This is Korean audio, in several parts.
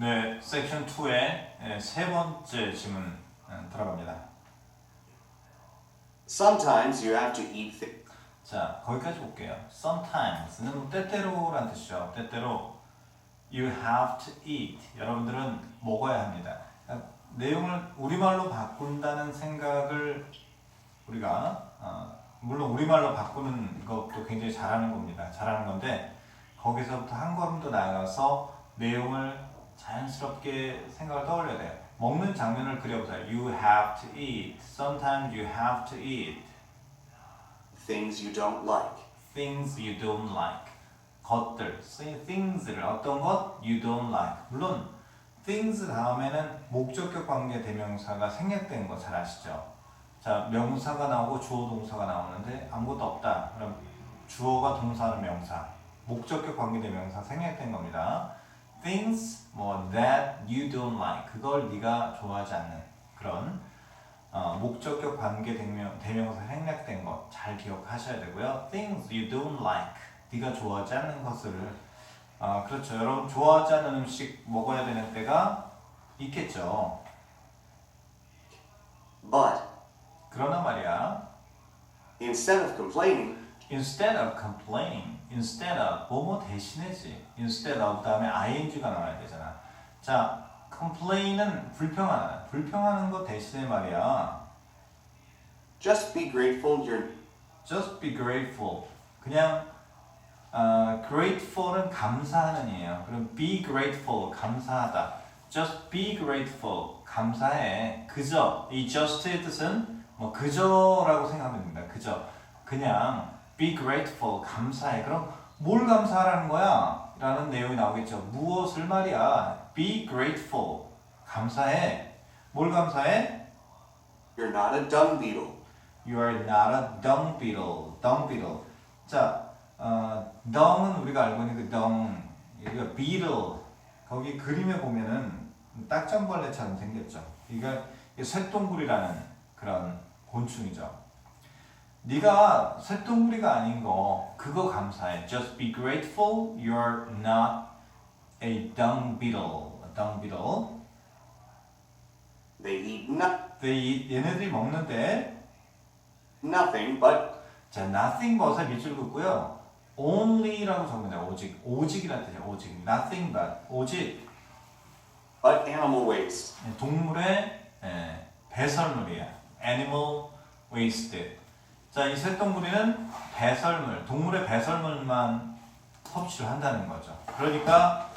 네, 섹션 2의 세 번째 질문 음, 들어갑니다. Sometimes you have to eat things. 자, 거기까지 볼게요. Sometimes는 뭐 때때로란 뜻이죠. 때때로 you have to eat. 여러분들은 먹어야 합니다. 그러니까 내용을 우리말로 바꾼다는 생각을 우리가 어, 물론 우리말로 바꾸는 것도 굉장히 잘하는 겁니다. 잘하는 건데 거기서부터 한 걸음 더 나아가서 내용을 자연스럽게 생각을 떠올려야 돼요. 먹는 장면을 그려보세요. You have to eat. Sometimes you have to eat. things you don't like. things you don't like. 것들, things를 어떤 것 you don't like. 물론 things 다음에는 목적격 관계 대명사가 생략된 거 잘 아시죠? 자, 명사가 나오고 주어 동사가 나오는데 아무것도 없다. 그럼 주어가 동사는 명사, 목적격 관계 대명사 생략된 겁니다. Things 뭐 that you don't like. 그걸 네가 좋아하지 않는 그런 어, 목적격 관계 대명, 대명사 생략된 것 잘 기억하셔야 되고요. Things you don't like. 네가 좋아하지 않는 것을 아 그렇죠. 여러분 좋아하지 않는 음식 먹어야 되는 때가 있겠죠. But 그러나 말이야. instead of complaining, Instead of complaining, instead of 뭐뭐 대신해지. Instead of 다음에 ing가 나와야 되잖아. 자, complain은 불평하는, 불평하는 것 대신에 말이야. just be grateful you're Just be grateful. 그냥 어, grateful은 감사하는이에요. 그럼 be grateful 감사하다. Just be grateful 감사해. 그저 이 just의 뜻은 뭐 그저라고 생각하면 됩니다. 그저 그냥 be grateful 감사해. 그럼 뭘 감사하라는 거야? 라는 내용이 나오겠죠. 무엇을 말이야? be grateful 감사해. 뭘 감사해? you're not a dung beetle. You are not a dung beetle. dung beetle. 자, 어, dung은 우리가 알고 있는 그 dung, 이거 beetle. 거기 그림에 보면은 딱정벌레처럼 생겼죠. 이게 쇳덩구리라는 그런 곤충이죠. 네가 쇳덩구리가 아닌 거 그거 감사해. Just be grateful you're not a dung beetle. A dung beetle. They eat no- They eat, 얘네들이 먹는데 nothing but 자, nothing but에 밑줄 긋고요. only라고 돼요. 오직. 오직이라는 뜻이에요. 오직. nothing but. 오직 but animal waste. 동물의 예, 배설물이야. animal waste. 자, 이 쇳덩구리는 배설물, 동물의 배설물만 섭취를 한다는 거죠. 그러니까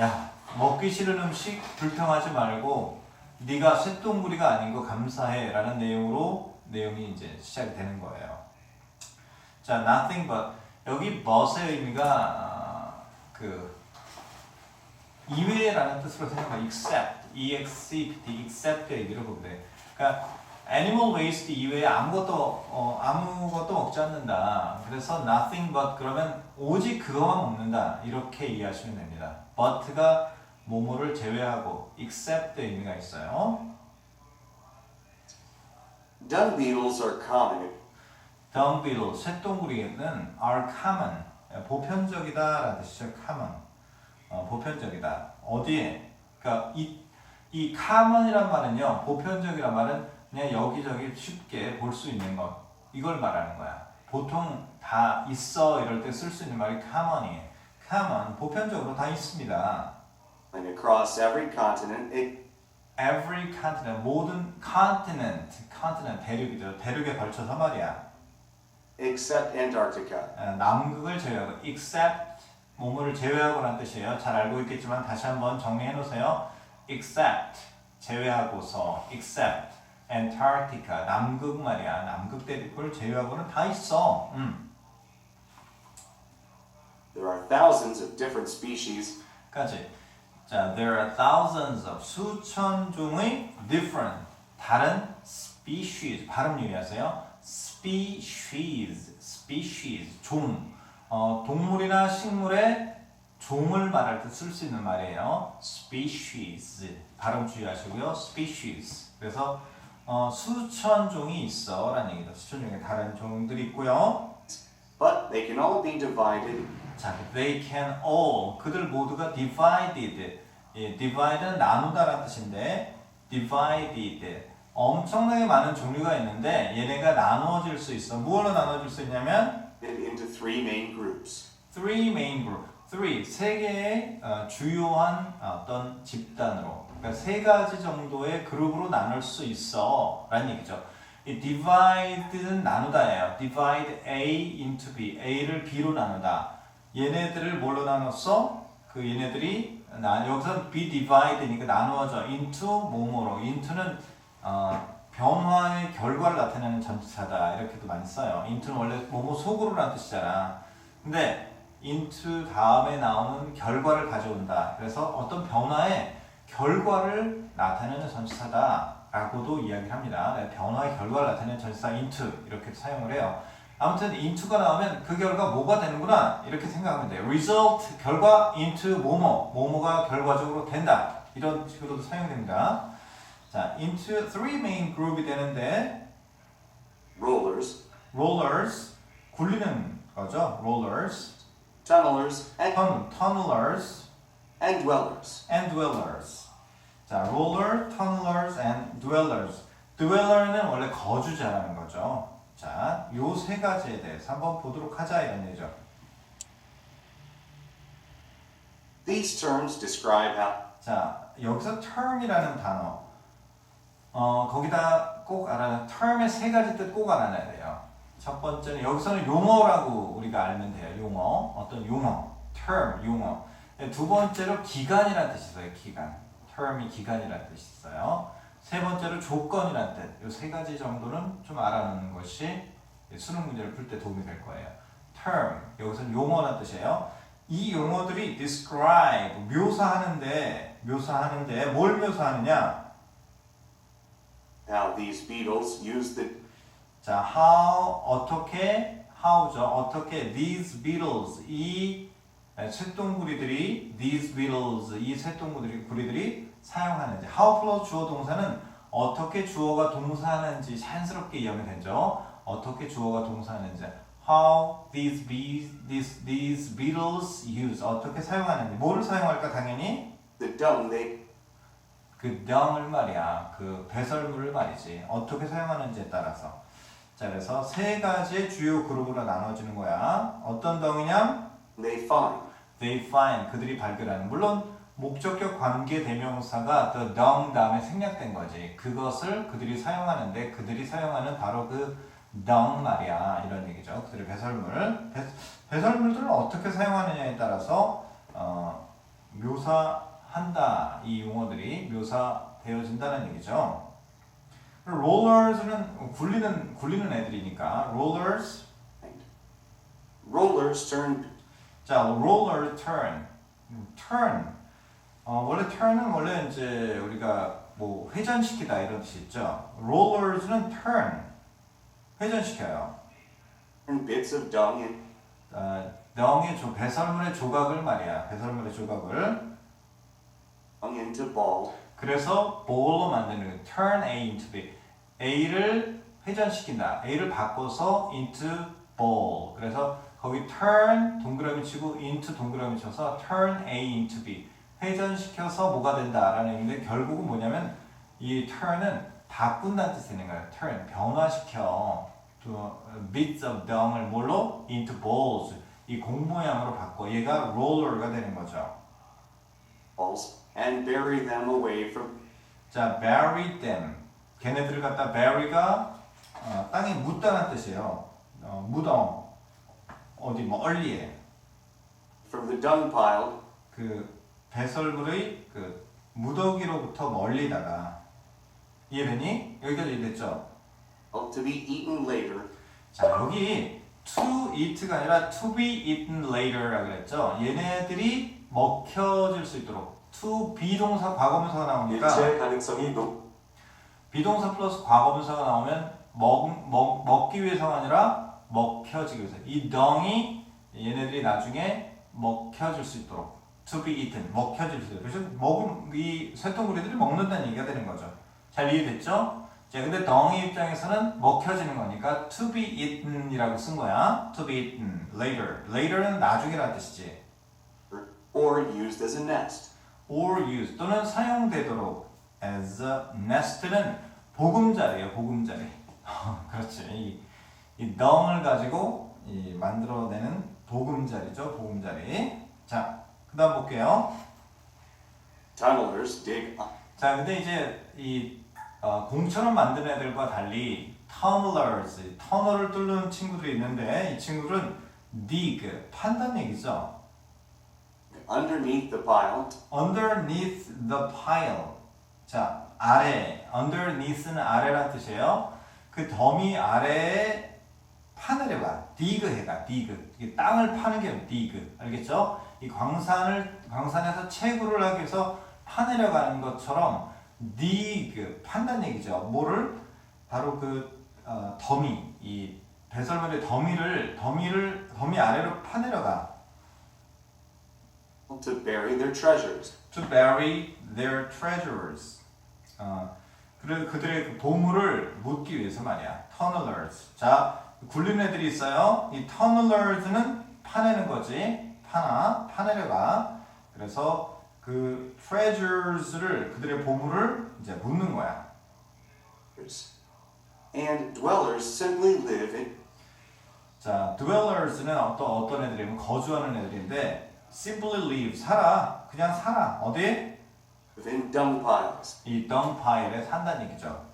야, 먹기 싫은 음식 불평하지 말고 네가 쇳덩구리가 아닌 거 감사해라는 내용으로 내용이 이제 시작이 되는 거예요. 자, nothing but 여기 but의 의미가 아, 그 이외라는 뜻으로 생각하면 except, except, except의 의미로 보면 돼. 그러니까 animal waste 이외에 아무것도 어, 아무것도 먹지 않는다. 그래서 nothing but 그러면 오직 그거만 먹는다. 이렇게 이해하시면 됩니다. but가 뭐뭐를 제외하고 except의 의미가 있어요. Dung beetles are common. dung beetle, 쇳덩구리는 are common, 보편적이다라는 뜻이죠. common, 어, 보편적이다. 어디에? 그러니까 이, 이 common이란 말은요, 보편적이란 말은 그냥 여기저기 쉽게 볼 수 있는 것, 이걸 말하는 거야. 보통 다 있어 이럴 때 쓸 수 있는 말이 common이에요. common, 보편적으로 다 있습니다. And across every continent, it, every continent, 모든 continent, continent 대륙이죠. 대륙에 걸쳐서 말이야. except Antarctica. 어, 남극을 제외하고 except 뭐뭐를 제외하고라는 뜻이에요. 잘 알고 있겠지만 다시 한번 정리해 놓으세요. except 제외하고서 except Antarctica 남극 말이야. 남극 대륙을 제외하고는 다 있어. 음. There are thousands of different species, 까지. 자, there are thousands of 수천 종의 different 다른 species 발음 유의하세요. species, species 종. 어, 동물이나 식물의 종을 말할 때 쓸 수 있는 말이에요. species 발음 주의하시고요. species. 그래서 어, 수천 종이 있어 라는 얘기죠. 수천 종의 다른 종들이 있고요. but they can all be divided 자, they can all 그들 모두가 divided 예, divide는 나누다라는 뜻인데 divided 엄청나게 많은 종류가 있는데 얘네가 나누어질 수 있어. 무엇로 나누어질 수 있냐면 into three main groups. three main group, three 세 개의 어, 주요한 어떤 집단으로, 그러니까 세 가지 정도의 그룹으로 나눌 수 있어 라는 얘기죠. 이 divide는 나누다예요. divide A into B, A를 B로 나누다. 얘네들을 뭘로 나눴어? 그 얘네들이 나 여기서 be divided니까 나누어져 into 뭐뭐로. into는 어, 변화의 결과를 나타내는 전치사다 이렇게도 많이 써요. into는 원래 뭐뭐 속으로라는 뜻이잖아. 근데 into 다음에 나오는 결과를 가져온다. 그래서 어떤 변화의 결과를 나타내는 전치사다라고도 이야기를 합니다. 네, 변화의 결과를 나타내는 전치사 into 이렇게 사용을 해요. 아무튼 into가 나오면 그 결과 뭐가 되는구나 이렇게 생각하면 돼요. result 결과 into 뭐뭐 뭐뭐가 결과적으로 된다 이런 식으로도 사용됩니다. 자, into three main group이 되는데 Rollers, rollers 굴리는 거죠. rollers, tunnelers, and, tun, tunnelers, and dwellers. and dwellers. 자, roller, tunnelers, and dwellers. dweller는 원래 거주자라는 거죠. 자, 요 세 가지에 대해서 한번 보도록 하자 이런 얘기죠. These terms describe how 자, 여기서 term이라는 단어. 어, 거기다 꼭 알아야 term의 세 가지 뜻 꼭 알아놔야 돼요. 첫 번째는 여기서는 용어라고 우리가 알면 돼요. 용어. 어떤 용어. term, 용어. 네, 두 번째로 기간이라는 뜻이 있어요. 기간. Term이 기간이라는 뜻이 있어요. 세 번째로 조건이라는 뜻. 이 세 가지 정도는 좀 알아놓는 것이 수능 문제를 풀 때 도움이 될 거예요. term. 여기서는 용어라는 뜻이에요. 이 용어들이 describe 묘사하는데 묘사하는데 뭘 묘사하느냐? how these beetles use the 자, how 어떻게 how죠? 어떻게 these beetles 이 쇳덩구리들이 these beetles 이 쇳덩구리들이 구리들이 사용하는지 how 플러스 주어 동사는 어떻게 주어가 동사하는지 자연스럽게 이해하면 되죠. 어떻게 주어가 동사하는지 how these bees these these beetles use 어떻게 사용하는지 뭐를 사용할까 당연히 the dung they 그 덩을 말이야. 그 배설물을 말이지. 어떻게 사용하는지에 따라서. 자, 그래서 세 가지의 주요 그룹으로 나눠지는 거야. 어떤 덩이냐? They find. They find. 그들이 발견하는. 물론 목적격 관계 대명사가 the dung 다음에 생략된 거지. 그것을 그들이 사용하는데 그들이 사용하는 바로 그 dung 말이야. 이런 얘기죠. 그들의 배설물. 배, 배설물들을 어떻게 사용하느냐에 따라서 어, 묘사한다. 이 용어들이 묘사되어진다는 얘기죠. rollers는 굴리는 굴리는 애들이니까 rollers Rollers turn 자 roller turn turn 어, 원래 turn은 원래 이제 우리가 뭐 회전시키다 이런 뜻이 있죠. rollers는 turn 회전시켜요. bits of dung in, 어, 덩의 조 배설물의 조각을 말이야. 배설물의 조각을 dung into ball. 그래서 ball로 만드는 거예요. turn A into B. A를 회전시킨다. A를 바꿔서 into ball. 그래서 거기 turn 동그라미 치고 into 동그라미 쳐서 turn A into B. 회전시켜서 뭐가 된다라는 얘기인데 결국은 뭐냐면 이 turn은 바꾼다는 뜻이 있는 거예요. turn 변화시켜 또 bits of dung을 뭘로 into balls 이공 모양으로 바꿔 얘가 roller가 되는 거죠. balls and bury them away from 자, bury them. 걔네들을 갖다 bury가 어, 땅에 묻다는 뜻이에요. 어, 묻어. 어디 멀리에. from the dung pile 그 배설물의 그 무더기로부터 멀리다가 이해되니? 여기까지 이해됐죠? to be eaten later 자, 여기 to eat가 아니라 to be eaten later라고 그랬죠? 얘네들이 먹혀질 수 있도록 to 비동사 과거문사가 나오니까 가능성이 높 비동사 플러스 과거분사가 나오면 먹, 먹, 먹기 위해서가 아니라 먹혀지기 위해서 이 덩이 얘네들이 나중에 먹혀질 수 있도록 to be eaten 먹혀질 수 있도록 그래서 먹은 이 쇠통구리들이 먹는다는 얘기가 되는 거죠 잘 이해됐죠? 자 근데 덩이 입장에서는 먹혀지는 거니까 to be eaten이라고 쓴 거야 to be eaten later later는 나중이라는 뜻이지 or used as a nest. or used 또는 사용되도록 as a nest는 보금자리예요. 보금자리. 그렇지. 이, 이 덩을 가지고 이 만들어내는 보금자리죠. 보금자리. 자, 그 다음 볼게요. Tunnelers dig up. 자, 근데 이제 이 어, 공처럼 만든 애들과 달리 tunnelers, 터널을 뚫는 친구들이 있는데 이 친구들은 dig, 판단 얘기죠. underneath the pile underneath the pile. 자, 아래. underneath는 아래란 뜻이에요. 그 더미 아래에 파내려가. dig 해가. dig. 이게 땅을 파는 게 아니라 dig. 알겠죠? 이 광산을 광산에서 채굴을 하기 위해서 파내려 가는 것처럼 dig 판단 얘기죠. 뭐를 바로 그 어, 더미 이 배설물의 더미를 더미를 더미 아래로 파내려 가. to bury their treasures. to bury their treasures. 어, 그 그들의 그 보물을 묻기 위해서 말이야. tunnelers. 자, 굴리는 애들이 있어요. 이 tunnelers는 파내는 거지. 파나, 파내려가. 그래서 그 treasures를 그들의 보물을 이제 묻는 거야. And dwellers simply live in 자, dwellers는 어떤 어떤 애들이면 거주하는 애들인데 simply live 살아. 그냥 살아. 어디? within dung piles. 이 dung pile에 산다는 얘기죠.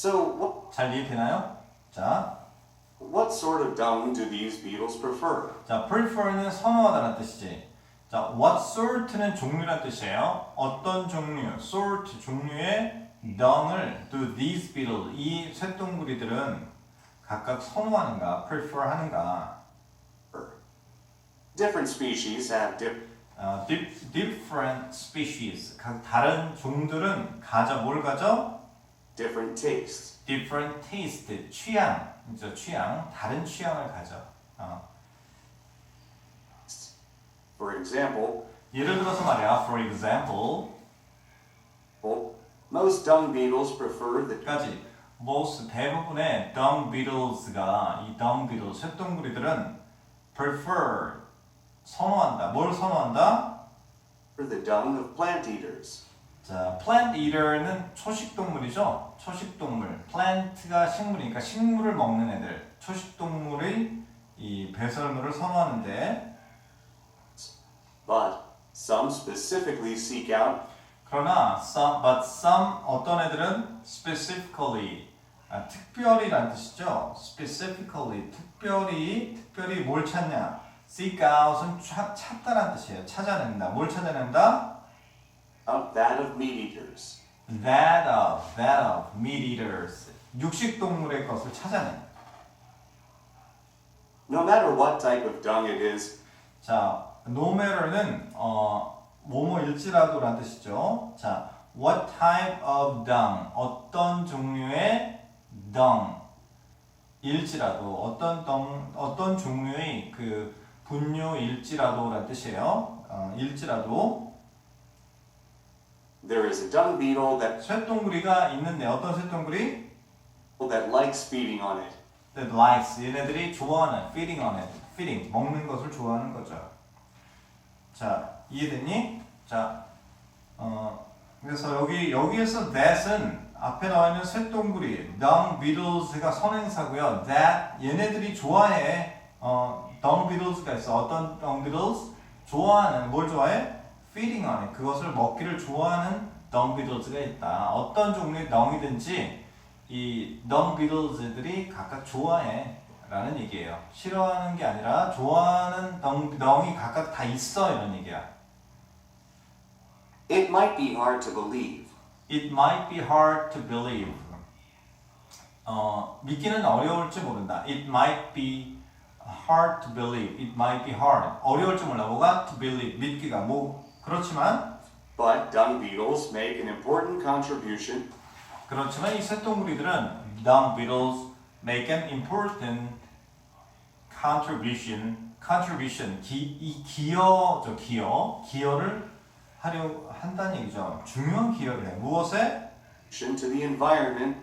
So what, 잘 이해되나요? 자, what sort of dung do these beetles prefer? 자, prefer는 선호하다는 뜻이지. 자, what sort는 종류란 뜻이에요. 어떤 종류, sort 종류의 dung을 do these beetle 이 쇳덩구리들은 각각 선호하는가, prefer 하는가. Different species have dip, 어, dif- different species 각 다른 종들은 가져 뭘 가져? Different tastes. different taste 취향, 그죠? 취향 다른 취향을 가져. 어. For example, 예를 들어서 말이야, for example. well, most dung beetles prefer the 까지 most 대부분의 dung beetles가 이 dung beetle 쇳덩구리들은 prefer 선호한다. 뭘 선호한다? for the dung of plant eaters. 자, plant eater는 초식 동물이죠. 초식 동물. plant가 식물이니까 식물을 먹는 애들. 초식 동물의 이 배설물을 선호하는데 But some specifically seek out 그러나 some but some 어떤 애들은 specifically 아, 특별히란 뜻이죠. specifically 특별히 특별히 뭘 찾냐? seek out은 찾, 찾다란 뜻이에요. 찾아낸다. 뭘 찾아낸다? Out that of meat eaters. that of that of meat eaters 육식 동물의 것을 찾아낸. No matter what type of dung it is, 자, no matter는 어 뭐뭐일지라도란 뜻이죠. 자, what type of dung 어떤 종류의 dung 일지라도 어떤 덩 어떤 종류의 그 분뇨일지라도란 뜻이에요. 어, 일지라도 there is a dung beetle that 쇳덩구리가 있는데 어떤 쇳덩구리? that likes feeding on it. that likes 얘네들이 좋아하는 feeding on it feeding 먹는 것을 좋아하는 거죠. 자 이해됐니? 자 어, 그래서 여기 여기에서 that은 앞에 나와 있는 쇳동구리 dung beetles가 선행사고요. that 얘네들이 좋아해 어, dung beetles가 있어 어떤 dung beetles 좋아하는 뭘 좋아해? Feeding on it 그것을 먹기를 좋아하는 dung beetles가 있다. 어떤 종류의 dung이든지 이 dung beetles들이 각각 좋아해 라는 얘기예요. 싫어하는 게 아니라 좋아하는 dung, dung이 각각 다 있어 이런 얘기야. It might be hard to believe, It might be hard to believe. 어, 믿기는 어려울지 모른다. It might be hard to believe. It might be hard. 어려울지 몰라. 뭐가 to believe? 믿기가 뭐 그렇지만 but dung beetles make an important contribution 그렇지만 이 새똥구리들은 dung beetles make an important contribution. contribution 기, 이 기여죠 기여 기여를 하려 한다는 얘기죠. 중요한 기여를 해. 무엇에? to the environment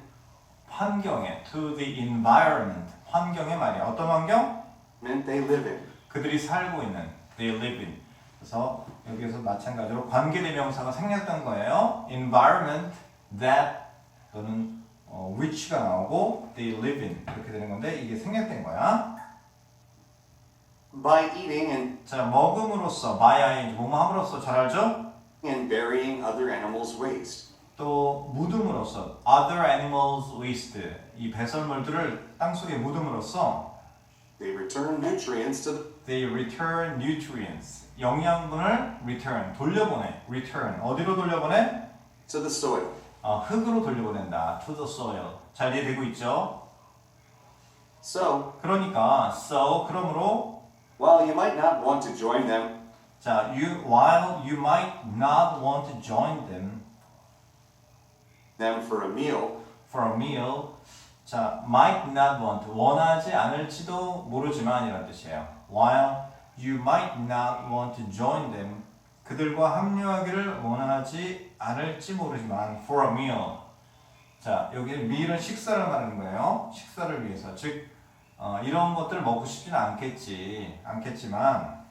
환경에 to the environment 환경의 말이야. 어떤 환경? they live in. 그들이 살고 있는 they live in. 그래서 여기에서 마찬가지로 관계대명사가 생략된 거예요. environment that 또는 어, which가 나오고 they live in 이렇게 되는 건데 이게 생략된 거야. By eating and, 자 먹음으로써 by ing 뭐뭐 함으로써 잘 알죠? and burying other animals' waste. 또 묻음으로써 other animals waste 이 배설물들을 땅 속에 묻음으로써 They return nutrients to the they return nutrients 영양분을 return 돌려보내 return 어디로 돌려보내? to the soil. 어, 흙으로 돌려보낸다 to the soil 잘 이해되고 있죠? So, 그러니까 so 그러므로 while you might not want to join them, 자 you while you might not want to join them them for a meal, for a meal 자 might not want 원하지 않을지도 모르지만 이란 뜻이에요 while you might not want to join them 그들과 합류하기를 원하지 않을지 모르지만 for a meal 자 여기 meal은 식사를 말하는 거예요 식사를 위해서 즉 어, 이런 것들을 먹고 싶지는 않겠지 않겠지만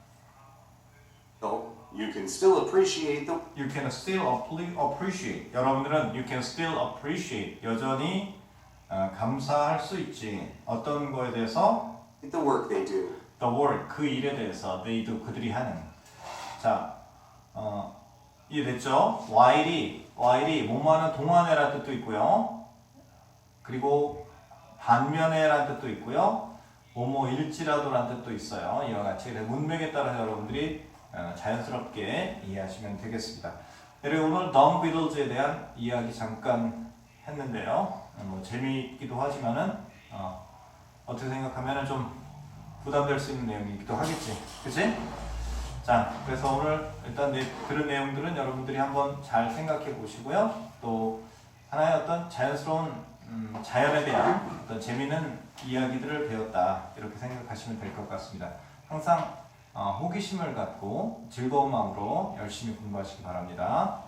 though you can still appreciate the you can still appre- appreciate 여러분들은 you can still appreciate 여전히 어, 감사할 수 있지 어떤 거에 대해서 the work they do. The work 그 일에 대해서 they do 그들이 하는. 자 어, 이해됐죠? while이 while이 뭐뭐하는 동안에라는 뜻도 있고요. 그리고 반면에라는 뜻도 있고요. 뭐뭐일지라도라는 뜻도 있어요. 이와 같이. 문맥에 따라서 여러분들이 어, 자연스럽게 이해하시면 되겠습니다. 그리고 오늘 덩 비틀즈에 대한 이야기 잠깐 했는데요. 어, 뭐 재미있기도 하지만은 어, 어떻게 생각하면은 좀 부담될 수 있는 내용이기도 하겠지. 그치? 자, 그래서 오늘 일단 내, 들은 내용들은 여러분들이 한번 잘 생각해 보시고요. 또 하나의 어떤 자연스러운 음, 자연에 대한 어떤 재미있는 이야기들을 배웠다. 이렇게 생각하시면 될 것 같습니다. 항상 어, 호기심을 갖고 즐거운 마음으로 열심히 공부하시기 바랍니다.